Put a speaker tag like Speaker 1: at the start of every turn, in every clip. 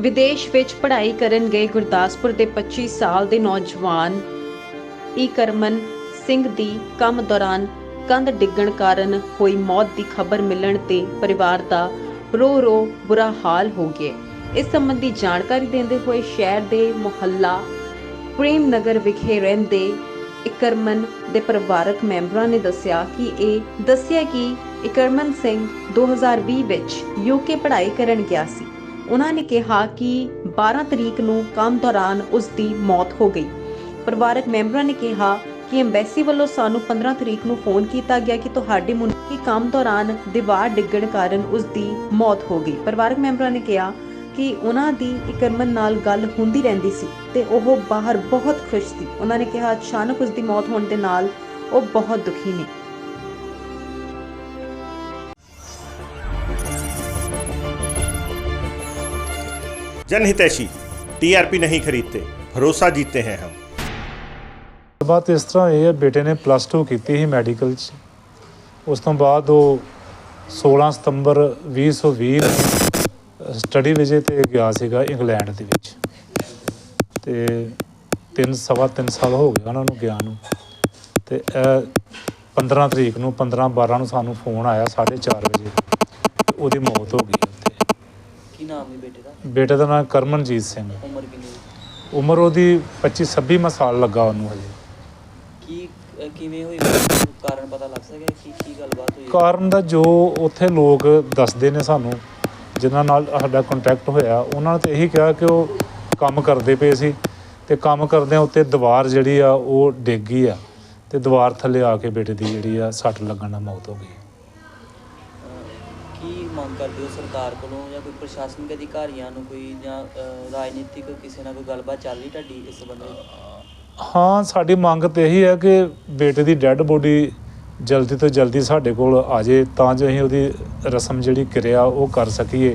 Speaker 1: ਵਿਦੇਸ਼ ਵਿੱਚ ਪੜ੍ਹਾਈ ਕਰਨ ਗਏ ਗੁਰਦਾਸਪੁਰ ਦੇ 25 ਸਾਲ ਦੇ ਨੌਜਵਾਨ ਈਕਰਮਨ ਸਿੰਘ ਦੀ ਕੰਮ ਦੌਰਾਨ ਕੰਧ ਡਿੱਗਣ ਕਾਰਨ ਹੋਈ ਮੌਤ ਦੀ ਖਬਰ ਮਿਲਣ ਤੇ ਪਰਿਵਾਰ ਦਾ ਰੋ ਰੋ ਬੁਰਾ ਹਾਲ ਹੋ ਗਿਆ। ਇਸ ਸੰਬੰਧੀ ਜਾਣਕਾਰੀ ਦਿੰਦੇ ਹੋਏ ਸ਼ਹਿਰ ਦੇ ਮੁਹੱਲਾ ਪ੍ਰੇਮ ਨਗਰ ਵਿਖੇ ਰਹਿੰਦੇ ਇਕਰਮਨ ਦੇ ਪਰਿਵਾਰਕ ਮੈਂਬਰਾਂ ਨੇ ਦੱਸਿਆ ਕਿ ਇਹ ਦੱਸਿਆ ਕਿ ਇਕਰਮਨ ਸਿੰਘ 2020 ਵਿੱਚ ਯੂਕੇ ਪੜ੍ਹਾਈ ਕਰਨ ਗਿਆ ਸੀ। ਉਹਨਾਂ ਨੇ ਕਿਹਾ ਕਿ 12 ਤਰੀਕ ਨੂੰ ਕੰਮ ਦੌਰਾਨ ਉਸ ਦੀ ਮੌਤ ਹੋ ਗਈ। ਪਰਿਵਾਰਕ ਮੈਂਬਰਾਂ ਨੇ ਕਿਹਾ ਕਿ ਐਮਬੈਸੀ ਵੱਲੋਂ ਸਾਨੂੰ 15 ਤਰੀਕ ਨੂੰ ਫੋਨ ਕੀਤਾ ਗਿਆ ਕਿ ਤੁਹਾਡੇ ਮੁੰਡੇ ਕੰਮ ਦੌਰਾਨ ਦੀਵਾਰ ਡਿੱਗਣ ਕਾਰਨ ਉਸ ਦੀ ਮੌਤ ਹੋ ਗਈ। ਪਰਿਵਾਰਕ ਮੈਂਬਰਾਂ ਨੇ ਕਿਹਾ ਕਿ ਉਹਨਾਂ ਦੀ ਇਕਰਮਨ ਨਾਲ ਗੱਲ ਹੁੰਦੀ ਰਹਿੰਦੀ ਸੀ ਤੇ ਉਹ ਬਾਹਰ ਬਹੁਤ ਖੁਸ਼ ਸੀ। ਉਹਨਾਂ ਨੇ ਕਿਹਾ, ਅਚਾਨਕ ਉਸ ਦੀ ਮੌਤ ਹੋਣ ਦੇ ਨਾਲ ਉਹ ਬਹੁਤ ਦੁਖੀ ਨੇ।
Speaker 2: जनहितैषी टीआरपी नहीं खरीदते भरोसा जीतते हैं हम
Speaker 3: ਬਾਤ ਇਸ ਤਰ੍ਹਾਂ ਇਹ ਹੈ ਬੇਟੇ ਨੇ ਪਲੱਸ 2 ਕੀਤੀ ਸੀ ਮੈਡੀਕਲ 'ਚ ਉਸ ਤੋਂ ਬਾਅਦ ਉਹ 16 ਸਤੰਬਰ 2020 ਨੂੰ ਸਟੱਡੀ ਵਿਜੇ ਤੇ ਗਿਆ ਸੀਗਾ ਇੰਗਲੈਂਡ ਦੇ ਵਿੱਚ ਤੇ ਤਿੰਨ ਸਵਾ ਤਿੰਨ ਸਾਲ ਹੋ ਗਏ ਉਹਨਾਂ ਨੂੰ ਗਿਆ ਨੂੰ ਤੇ ਇਹ 15 ਤਰੀਕ ਨੂੰ 15 12 ਨੂੰ ਸਾਨੂੰ ਫੋਨ ਆਇਆ 4:30 ਵਜੇ ਤੇ ਉਹਦੀ ਮੌਤ ਹੋ ਗਈ ਉੱਥੇ
Speaker 4: ਕੀ ਨਾਮ ਹੈ ਬੇਟੇ ਦਾ?
Speaker 3: ਬੇਟੇ ਦਾ ਨਾਮ ਕਰਮਨਜੀਤ ਸਿੰਘ।
Speaker 4: ਉਮਰ ਕਿੰਨੀ ਹੈ?
Speaker 3: ਉਮਰ ਉਹਦੀ 25 26 ਸਾਲ ਲੱਗਾ ਉਹਨੂੰ ਹਜੇ।
Speaker 4: ਕੀ ਅਹ ਕਿਵੇਂ ਹੋਈ ਕਾਰਨ ਪਤਾ ਲੱਗ ਸਕਿਆ ਕੀ ਕੀ ਗੱਲਬਾਤ ਹੋਈ
Speaker 3: ਕਾਰਨ ਦਾ ਜੋ ਉੱਥੇ ਲੋਕ ਦੱਸਦੇ ਨੇ ਸਾਨੂੰ ਜਿਨ੍ਹਾਂ ਨਾਲ ਸਾਡਾ ਕੰਟੈਕਟ ਹੋਇਆ ਉਹਨਾਂ ਨੇ ਤੇ ਇਹੀ ਕਿਹਾ ਕਿ ਉਹ ਕੰਮ ਕਰਦੇ ਪਏ ਸੀ ਤੇ ਕੰਮ ਕਰਦਿਆਂ ਉੱਤੇ ਦੀਵਾਰ ਜਿਹੜੀ ਆ ਉਹ ਡਿੱਗ ਗਈ ਆ ਤੇ ਦੀਵਾਰ ਥੱਲੇ ਆ ਕੇ ਬੇਟੇ ਦੀ ਜਿਹੜੀ ਆ ਸੱਟ ਲੱਗਣ ਨਾਲ ਮੌਤ ਹੋ ਗਈ।
Speaker 4: ਮੰਗ ਕਰਦੇ ਹੋ ਸਰਕਾਰ ਕੋਲੋਂ ਜਾਂ ਕੋਈ ਪ੍ਰਸ਼ਾਸਨਿਕ ਅਧਿਕਾਰੀਆਂ ਨੂੰ ਕੋਈ ਜਾਂ ਅਹ ਰਾਜਨੀਤਿਕ ਕਿਸੇ ਨਾਲ ਕੋਈ ਗੱਲਬਾਤ ਚੱਲ ਰਹੀ ਤੁਹਾਡੀ ਇਸ ਸੰਬੰਧ?
Speaker 3: ਹਾਂ ਸਾਡੀ ਮੰਗ ਤੇ ਇਹੀ ਹੈ ਕਿ ਬੇਟੇ ਦੀ ਡੈੱਡ ਬੋਡੀ ਜਲਦੀ ਤੋਂ ਜਲਦੀ ਸਾਡੇ ਕੋਲ ਆ ਜੇ ਤਾਂ ਜੋ ਅਸੀਂ ਉਹਦੀ ਰਸਮ ਜਿਹੜੀ ਕਿਰਿਆ ਉਹ ਕਰ ਸਕੀਏ।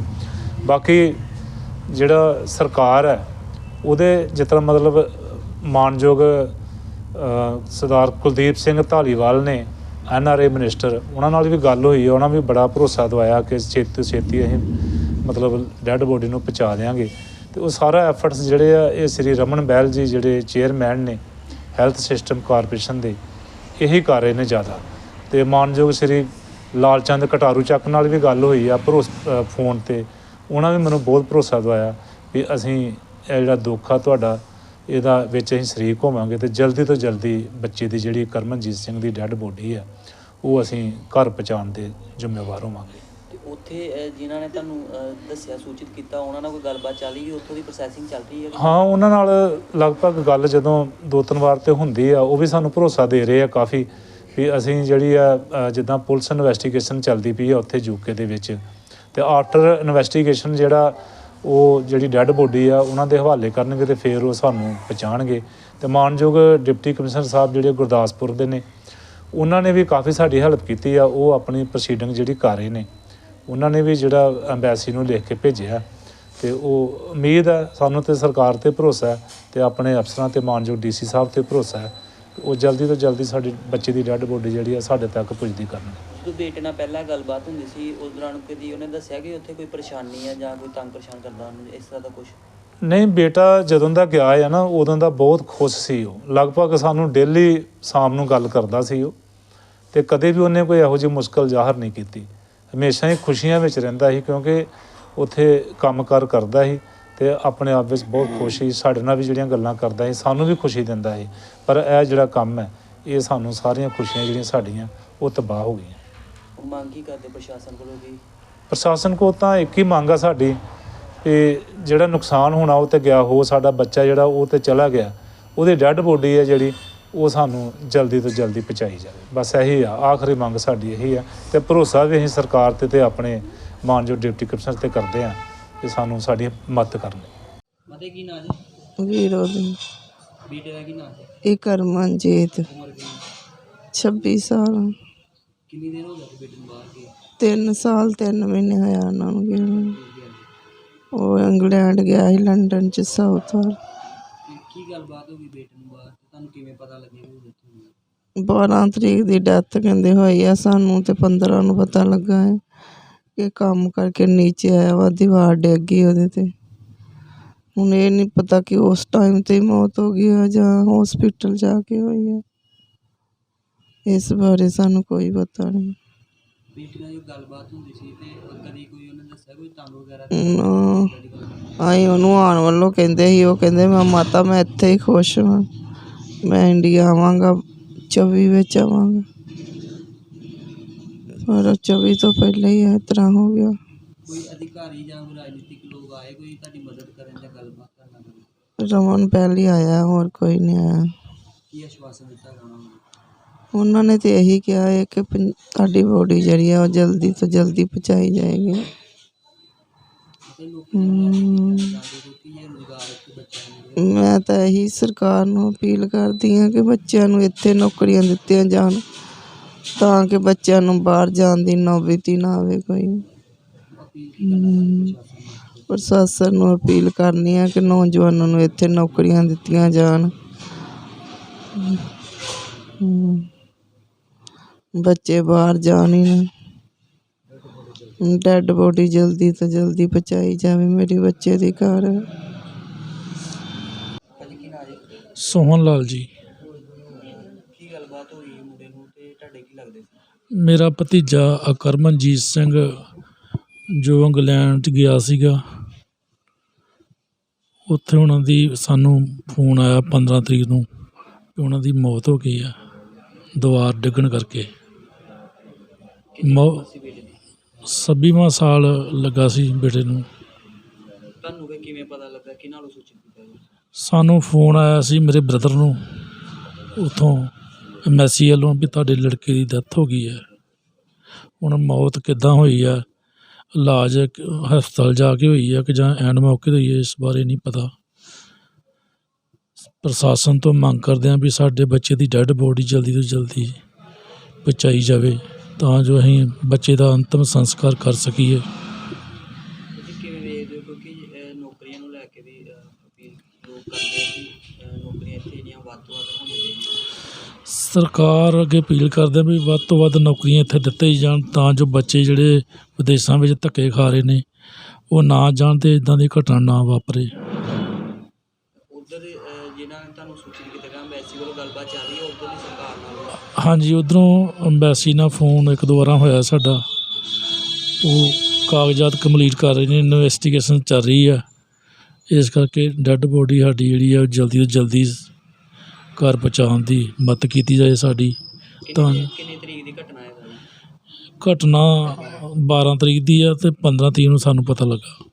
Speaker 3: ਬਾਕੀ ਜਿਹੜਾ ਸਰਕਾਰ ਹੈ ਉਹਦੇ ਜਿਸ ਤਰ੍ਹਾਂ ਮਤਲਬ ਮਾਨਯੋਗ ਅ, ਸਰਦਾਰ ਕੁਲਦੀਪ ਸਿੰਘ ਧਾਲੀਵਾਲ ਨੇ ਐਨ ਆਰ ਏ ਮਿਨਿਸਟਰ ਉਹਨਾਂ ਨਾਲ ਵੀ ਗੱਲ ਹੋਈ ਹੈ ਉਹਨਾਂ ਵੀ ਬੜਾ ਭਰੋਸਾ ਦਵਾਇਆ ਕਿ ਛੇਤੀ ਤੋਂ ਛੇਤੀ ਅਸੀਂ ਮਤਲਬ ਡੈੱਡ ਬੋਡੀ ਨੂੰ ਪਹੁੰਚਾ ਦੇਵਾਂਗੇ ਤੇ ਉਹ ਸਾਰਾ ਐਫਰਟਸ ਜਿਹੜੇ ਆ, ਇਹ ਸ੍ਰੀ ਰਮਨ ਬੈਲ ਜੀ ਜਿਹੜੇ ਚੇਅਰਮੈਨ ਨੇ ਹੈਲਥ ਸਿਸਟਮ ਕਾਰਪੋਰੇਸ਼ਨ ਦੇ, ਇਹੀ ਕਰ ਰਹੇ ਨੇ ਜ਼ਿਆਦਾ। ਤੇ ਮਾਨਯੋਗ ਸ੍ਰੀ ਲਾਲਚੰਦ ਕਟਾਰੂ ਚੱਕ ਨਾਲ ਵੀ ਗੱਲ ਹੋਈ ਆ, ਭਰੋਸ ਫੋਨ ਤੇ। ਉਹਨਾਂ ਵੀ ਮੈਨੂੰ ਬਹੁਤ ਭਰੋਸਾ ਦਵਾਇਆ ਵੀ ਅਸੀਂ ਇਹ ਜਿਹੜਾ ਦੁੱਖ ਆ ਤੁਹਾਡਾ ਇਹਦਾ ਵਿੱਚ ਅਸੀਂ ਸ਼ਰੀਕ ਹੋਵਾਂਗੇ ਤੇ ਜਲਦੀ ਤੋਂ ਜਲਦੀ ਬੱਚੇ ਦੀ ਜਿਹੜੀ ਕਰਮਨਜੀਤ ਸਿੰਘ ਦੀ ਡੈੱਡ ਬੋਡੀ ਆ ਉਹ ਅਸੀਂ ਘਰ ਪਹੁੰਚਾਉਣ ਦੇ ਜ਼ਿੰਮੇਵਾਰ ਹੋਵਾਂਗੇ।
Speaker 4: ਉੱਥੇ ਜਿਨ੍ਹਾਂ ਨੇ ਤੁਹਾਨੂੰ ਦੱਸਿਆ ਸੂਚਿਤ ਕੀਤਾ ਉਹਨਾਂ ਨਾਲ ਕੋਈ ਗੱਲਬਾਤ ਚੱਲ ਰਹੀ ਹੈ? ਉੱਥੋਂ ਦੀ ਪ੍ਰੋਸੈਸਿੰਗ ਚੱਲ ਰਹੀ ਹੈ?
Speaker 3: ਹਾਂ ਉਹਨਾਂ ਨਾਲ ਲਗਭਗ ਗੱਲ ਜਦੋਂ ਦੋ ਤਿੰਨ ਵਾਰ ਤੇ ਹੁੰਦੀ ਆ ਉਹ ਵੀ ਸਾਨੂੰ ਭਰੋਸਾ ਦੇ ਰਹੇ ਆ ਕਾਫੀ ਵੀ ਅਸੀਂ ਜਿਹੜੀ ਆ ਜਿੱਦਾਂ ਪੁਲਿਸ ਇਨਵੈਸਟੀਗੇਸ਼ਨ ਚੱਲਦੀ ਪਈ ਆ ਉੱਥੇ ਯੂਕੇ ਦੇ ਵਿੱਚ। ਤੇ ਆਫਟਰ ਇਨਵੈਸਟੀਗੇਸ਼ਨ ਜਿਹੜਾ ਉਹ ਜਿਹੜੀ ਡੈੱਡ ਬੋਡੀ ਆ, ਉਹਨਾਂ ਦੇ ਹਵਾਲੇ ਕਰਨਗੇ ਤੇ ਫਿਰ ਉਹ ਸਾਨੂੰ ਪਹੁੰਚਾਣਗੇ ਤੇ ਮਾਨਯੋਗ ਡਿਪਟੀ ਕਮਿਸ਼ਨਰ ਸਾਹਿਬ ਜਿਹੜੇ ਗੁਰਦਾਸਪੁਰ ਦੇ ਨੇ, ਉਹਨਾਂ ਨੇ ਵੀ ਕਾਫੀ ਸਾਡੀ ਹੈਲਪ ਕੀਤੀ ਆ, ਉਹ ਆਪਣੀ ਪ੍ਰੋਸੀਡਿੰਗ ਜਿਹੜੀ ਕਰ ਰਹੇ ਨੇ। ਉਹਨਾਂ ਨੇ ਵੀ ਜਿਹੜਾ ਐਮਬੈਸੀ ਨੂੰ ਲਿਖ ਕੇ ਭੇਜਿਆ ਤੇ ਉਹ ਉਮੀਦ ਹੈ, ਸਾਨੂੰ ਤੇ ਸਰਕਾਰ ਤੇ ਭਰੋਸਾ ਹੈ ਤੇ ਆਪਣੇ ਅਫਸਰਾਂ ਤੇ ਮਾਨਯੋਗ ਡੀਸੀ ਸਾਹਿਬ ਤੇ ਭਰੋਸਾ ਹੈ ਉਹ ਜਲਦੀ ਤੋਂ ਜਲਦੀ ਸਾਡੇ ਬੱਚੇ ਦੀ ਡੈੱਡ ਬੋਡੀ ਜਿਹੜੀ ਆ ਸਾਡੇ ਤੱਕ ਪੁੱਜਦੀ ਕਰਨਗੇ
Speaker 4: ਜਦੋਂ ਬੇਟੇ ਨਾਲ ਪਹਿਲਾਂ ਗੱਲਬਾਤ ਹੁੰਦੀ ਸੀ ਉਸ ਦੌਰਾਨ ਕਦੀ ਉਹਨੇ ਦੱਸਿਆ ਕਿ ਉੱਥੇ ਕੋਈ ਪਰੇਸ਼ਾਨੀ ਹੈ ਜਾਂ ਕੋਈ ਤੰਗ ਪਰੇਸ਼ਾਨ ਕਰਦਾ ਉਹਨੂੰ ਇਸ ਤਰ੍ਹਾਂ ਦਾ ਕੁਝ
Speaker 3: ਨਹੀਂ ਬੇਟਾ ਜਦੋਂ ਦਾ ਗਿਆ ਹੈ ਨਾ ਉਦੋਂ ਦਾ ਬਹੁਤ ਖੁਸ਼ ਸੀ ਉਹ। ਲਗਭਗ ਸਾਨੂੰ ਡੇਲੀ ਸ਼ਾਮ ਨੂੰ ਗੱਲ ਕਰਦਾ ਸੀ ਉਹ ਤੇ ਕਦੇ ਵੀ ਉਹਨੇ ਕੋਈ ਇਹੋ ਜਿਹੀ ਮੁਸ਼ਕਲ ਜ਼ਾਹਰ ਨਹੀਂ ਕੀਤੀ। ਹਮੇਸ਼ਾ ਹੀ ਖੁਸ਼ੀਆਂ ਵਿੱਚ ਰਹਿੰਦਾ ਸੀ ਕਿਉਂਕਿ ਉੱਥੇ ਕੰਮਕਾਰ ਕਰਦਾ ਸੀ। ਤੇ ਆਪਣੇ ਆਪ ਵਿੱਚ ਬਹੁਤ ਖੁਸ਼ ਸਾਡੇ ਨਾਲ ਵੀ ਜਿਹੜੀਆਂ ਗੱਲਾਂ ਕਰਦਾ ਸੀ ਸਾਨੂੰ ਵੀ ਖੁਸ਼ੀ ਦਿੰਦਾ ਸੀ ਪਰ ਇਹ ਜਿਹੜਾ ਕੰਮ ਹੈ ਇਹ ਸਾਨੂੰ ਸਾਰੀਆਂ ਖੁਸ਼ੀਆਂ ਜਿਹੜੀਆਂ ਸਾਡੀਆਂ ਉਹ ਤਬਾਹ ਹੋ ਗਈਆਂ।
Speaker 4: ਮੰਗ ਕਰਦੇ ਪ੍ਰਸ਼ਾਸਨ ਕੋਲੋਂ ਕਿ?
Speaker 3: ਪ੍ਰਸ਼ਾਸਨ ਕੋ ਤਾਂ ਇੱਕ ਹੀ ਮੰਗ ਆ ਸਾਡੀ ਕਿ ਜਿਹੜਾ ਨੁਕਸਾਨ ਹੋਣਾ ਉਹ ਤੇ ਗਿਆ ਹੋ ਸਾਡਾ ਬੱਚਾ ਜਿਹੜਾ ਉਹ ਤੇ ਚਲਾ ਗਿਆ ਉਹਦੀ ਡੈੱਡ ਬੋਡੀ ਹੈ ਜਿਹੜੀ ਉਹ ਸਾਨੂੰ ਜਲਦੀ ਤੋਂ ਜਲਦੀ ਪਹੁੰਚਾਈ ਜਾਵੇ। ਬਸ ਇਹੀ ਆ ਆਖਰੀ ਮੰਗ ਸਾਡੀ ਇਹੀ ਆ ਤੇ ਭਰੋਸਾ ਵੀ ਅਸੀਂ ਸਰਕਾਰ ਤੇ ਤੇ ਆਪਣੇ ਮਾਨਯੋਗ ਡਿਪਟੀ ਕਮਿਸ਼ਨਰ ਤੇ ਕਰਦੇ ਆ ਕਿ ਸਾਨੂੰ ਸਾਡੀ ਮਦਦ ਕਰਨ।
Speaker 4: ਮਤੇ ਕੀ ਨਾਂ ਜੀ?
Speaker 5: ਵੀਰੋ ਦੀ
Speaker 4: ਬੇਟੇ ਦਾ ਕੀ ਨਾਂ ਹੈ
Speaker 5: ਇਹ ਕਰਮਨਜੀਤ।
Speaker 4: ਉਮਰ ਕਿੰਨੀ
Speaker 5: 26 ਸਾਲ।
Speaker 4: ਕਿੰਨੀ ਦਿਨ ਹੋ ਗਏ ਬੇਟੇ ਨੂੰ ਬਾਹਰ ਗਏ?
Speaker 5: 3 ਸਾਲ 3 ਮਹੀਨੇ ਹੋਇਆ ਉਹਨਾਂ ਨੂੰ ਗਏ ਨੂੰ। ਉਹ ਇੰਗਲੈਂਡ ਗਿਆ ਸੀ ਲੰਡਨ ਚ ਸਾਊਥ ਵੱਲ।
Speaker 4: ਤੇ ਕੀ ਗੱਲਬਾਤ ਹੋ ਗਈ ਬੇਟੇ ਨੂੰ ਬਾਹਰ? ਤੇ ਤੁਹਾਨੂੰ ਕਿਵੇਂ ਪਤਾ ਲੱਗਿਆ ਵੀ ਉਹ ਗਈ?
Speaker 5: 12 ਤਰੀਕ ਦੀ ਡੈਥ ਕਹਿੰਦੇ ਹੋਈ ਆ ਸਾਨੂੰ ਤੇ 15 ਨੂੰ ਪਤਾ ਲੱਗਾ ਹੈ। ਕਿ ਕੰਮ ਕਰਕੇ ਨੀਚੇ ਆਇਆ ਵਾ ਦੀਵਾਰ ਡਿੱਗ ਗਈ ਉਹਦੇ ਤੇ। ਹੁਣ ਇਹ ਨਹੀਂ ਪਤਾ ਕਿ ਉਸ ਟਾਈਮ ਤੇ ਮੌਤ ਹੋ ਗਈ ਆ ਜਾਂ ਹਸਪੀਟਲ ਜਾ ਕੇ ਹੋਈ ਹੈ ਇਸ ਬਾਰੇ ਸਾਨੂੰ ਕੋਈ ਪਤਾ ਨਹੀਂ
Speaker 4: ਬੇਟੀ ਨਾਲ ਜੋ ਗੱਲਬਾਤ ਹੁੰਦੀ ਸੀ ਤੇ ਕਦੀ ਕੋਈ ਉਹਨੇ ਦੱਸਿਆ ਕੋਈ ਤੰਗ ਵਗੈਰਾ?
Speaker 5: ਨਾ ਆਈ ਉਹਨੂੰ ਆਉਣ ਵੱਲੋਂ ਕਹਿੰਦੇ ਸੀ ਉਹ ਕਹਿੰਦੇ ਮੈਂ ਮਾਤਾ ਮੈਂ ਇੱਥੇ ਹੀ ਖੁਸ਼ ਹਾਂ ਮੈਂ ਇੰਡੀਆ ਆਵਾਂਗਾ 24 ਵਿੱਚ ਆਵਾਂਗਾ। ਪਰ 24 ਤੋਂ ਪਹਿਲਾਂ ਹੀ ਇਸ ਤਰ੍ਹਾਂ ਹੋ ਗਿਆ।
Speaker 4: ਕੋਈ ਅਧਿਕਾਰੀ ਜਾਂ ਕੋਈ ਰਾਜਨੀਤਿਕ ਲੋਕ ਆਏ ਕੋਈ ਤੁਹਾਡੀ ਮਦਦ ਕਰਨ ਜਾਂ ਗੱਲਬਾਤ ਕਰਨ ਲਈ
Speaker 5: ਰਮਨ ਪਹਿਲੀ ਆਇਆ ਹੋਰ ਕੋਈ ਨਹੀਂ ਆਇਆ।
Speaker 4: ਕੀ ਆਸ਼ਵਾਸਨ ਦਿੱਤਾ ਗਿਆ ਉਹਨਾਂ ਨੂੰ?
Speaker 5: ਉਹਨਾਂ ਨੇ ਤੇ ਇਹੀ ਕਿਹਾ ਹੈ ਕਿ ਪੰ- ਤੁਹਾਡੀ ਬੋਡੀ ਜਿਹੜੀ ਆ ਉਹ ਜਲਦੀ ਤੋਂ ਜਲਦੀ ਪਹੁੰਚਾਈ ਜਾਏਗੀ।
Speaker 4: ਤੇ ਲੋਕੀ ਜਾਂਦੇ ਕਿਉਂਕਿ ਇਹ ਰੁਜ਼ਗਾਰ ਇੱਥੇ ਬੱਚਿਆਂ ਨੂੰ
Speaker 5: ਮੈਂ ਤਾਂ ਇਹੀ ਸਰਕਾਰ ਨੂੰ ਅਪੀਲ ਕਰਦੀ ਹਾਂ ਕਿ ਬੱਚਿਆਂ ਨੂੰ ਇੱਥੇ ਨੌਕਰੀਆਂ ਦਿੱਤੀਆਂ ਜਾਣ। ਤਾਂ ਕਿ ਬੱਚਿਆਂ ਨੂੰ ਬਾਹਰ ਜਾਣ ਦੀ ਨੌਬਤ ਹੀ ਨਾ ਆਵੇ ਕੋਈ।
Speaker 4: ਅਪੀਲ
Speaker 5: ਪ੍ਰਸ਼ਾਸਨ ਨੂੰ ਅਪੀਲ ਕਰਨੀ ਹੈ ਕਿ ਨੌਜਵਾਨਾਂ ਨੂੰ ਇੱਥੇ ਨੌਕਰੀਆਂ ਦਿੱਤੀਆਂ ਜਾਣ। ਹਮ। ਬੱਚੇ ਬਾਹਰ ਜਾਣ ਹੀ ਨਾ। ਡੈਡ ਬੋਡੀ ਜਲਦੀ ਤੋਂ ਜਲਦੀ ਪਹੁੰਚਾਈ ਜਾਵੇ ਮੇਰੇ ਬੱਚੇ ਦੀ ਘਰ।
Speaker 6: ਸੋਹਨ ਲਾਲ ਜੀ
Speaker 4: ਕੀ ਗੱਲਬਾਤ ਹੋਈ ਮੁੰਡੇ ਨੂੰ ਤੇ ਤੁਹਾਡੇ ਕੀ ਲੱਗਦੇ ਸੀ?
Speaker 6: ਮੇਰਾ ਭਤੀਜਾ ਅਕਰਮਨਜੀਤ ਸਿੰਘ ਜੋ ਇੰਗਲੈਂਡ 'ਚ ਗਿਆ ਸੀਗਾ ਉੱਥੇ ਉਹਨਾਂ ਦੀ ਸਾਨੂੰ ਫੋਨ ਆਇਆ 15 ਤਰੀਕ ਨੂੰ ਕਿ ਉਹਨਾਂ ਦੀ ਮੌਤ ਹੋ ਗਈ ਆ ਦੀਵਾਰ ਡਿੱਗਣ ਕਰਕੇ। ਮੌ
Speaker 4: ਸੀ ਬੇਟੇ ਦੀ?
Speaker 6: ਛੱਬੀਵਾਂ ਸਾਲ ਲੱਗਾ ਸੀ ਬੇਟੇ ਨੂੰ।
Speaker 4: ਤੁਹਾਨੂੰ ਕਿ ਕਿਵੇਂ ਪਤਾ ਲੱਗਾ? ਕਿਹਨਾਂ ਨੂੰ ਸੂਚਿਤ ਕੀਤਾ ਜੀ
Speaker 6: ਸਾਨੂੰ ਫੋਨ ਆਇਆ ਸੀ ਮੇਰੇ ਬ੍ਰਦਰ ਨੂੰ ਉਥੋਂ ਐਮਐਸਸੀ ਵੱਲੋਂ ਵੀ ਤੁਹਾਡੇ ਲੜਕੇ ਦੀ ਡੈਥ ਹੋ ਗਈ ਹੈ। ਹੁਣ ਮੌਤ ਕਿੱਦਾਂ ਹੋਈ ਆ ਇਲਾਜ ਹਸਪਤਾਲ ਜਾ ਕੇ ਹੋਈ ਆ ਕਿ ਜਾਂ ਐਂਡ ਮੌਕੇ ਤੇ ਹੋਈ ਹੈ, ਇਸ ਬਾਰੇ ਨਹੀਂ ਪਤਾ। ਪ੍ਰਸ਼ਾਸਨ ਤੋਂ ਮੰਗ ਕਰਦੇ ਹਾਂ ਵੀ ਸਾਡੇ ਬੱਚੇ ਦੀ ਡੈੱਡ ਬੋਡੀ ਜਲਦੀ ਤੋਂ ਜਲਦੀ ਪਹੁੰਚਾਈ ਜਾਵੇ, ਤਾਂ ਜੋ ਅਸੀਂ ਬੱਚੇ ਦਾ ਅੰਤਮ ਸੰਸਕਾਰ ਕਰ ਸਕੀਏ।
Speaker 4: ਕਿਵੇਂ ਵੇਖਦੇ ਹੋ ਕਿਉਂਕਿ ਨੌਕਰੀਆਂ ਨੂੰ ਲੈ ਕੇ ਵੀ ਅਪੀਲ ਲੋਕ ਕਰਦੇ ਆ ਕਿ ਜਿਹੜੀਆਂ ਵੱਧ ਤੋਂ ਵੱਧ ਹੋਣੀਆਂ ਚਾਹੀਦੀਆਂ।
Speaker 6: ਸਰਕਾਰ ਅੱਗੇ ਅਪੀਲ ਕਰਦੇ ਆ ਵੀ ਵੱਧ ਤੋਂ ਵੱਧ ਨੌਕਰੀਆਂ ਇੱਥੇ ਦਿੱਤੇ ਜਾਣ ਤਾਂ ਜੋ ਬੱਚੇ ਜਿਹੜੇ ਵਿਦੇਸ਼ਾਂ ਵਿੱਚ ਧੱਕੇ ਖਾ ਰਹੇ ਨੇ ਉਹ ਨਾ ਜਾਣ ਤੇ ਇਦਾਂ ਦੀ ਘਟਨਾ ਨਾ ਵਾਪਰੇ।
Speaker 4: ਉਧਰ ਜਿਨ੍ਹਾਂ ਨੇ ਤੁਹਾਨੂੰ ਸੂਚਿਤ ਕੀਤਾ ਗਿਆ ਐਮਬੈਸੀ ਵੱਲੋਂ ਗੱਲਬਾਤ ਚੱਲ ਰਹੀ ਹੈ ਉਧਰ ਦੀ ਸਰਕਾਰ ਨਾਲ
Speaker 6: ਹਾਂਜੀ ਉਧਰੋਂ ਅੰਬੈਸੀ ਨਾਲ ਫੋਨ ਇੱਕ ਦੋ ਵਾਰਾਂ ਹੋਇਆ ਸਾਡਾ। ਉਹ ਕਾਗਜ਼ਾਤ ਕੰਪਲੀਟ ਕਰ ਰਹੇ ਨੇ ਇਨਵੈਸਟੀਗੇਸ਼ਨ ਚੱਲ ਰਹੀ ਆ। ਇਸ ਕਰਕੇ ਡੈੱਡ ਬੋਡੀ ਸਾਡੀ ਜਿਹੜੀ ਆ ਜਲਦੀ ਤੋਂ ਜਲਦੀ ਘਰ ਪਹੁੰਚਾਉਣ ਦੀ ਮਦਦ ਕੀਤੀ ਜਾਏ ਸਾਡੀ ਤਾਂ
Speaker 4: ਕਿੰਨੀ ਤਰੀਕ ਦੀ ਘਟਨਾ ਹੈ
Speaker 6: ਘਟਨਾ 12 ਤਰੀਕ ਦੀ ਆ ਤੇ 15 ਤਰੀਕ ਨੂੰ ਸਾਨੂੰ ਪਤਾ ਲੱਗਾ।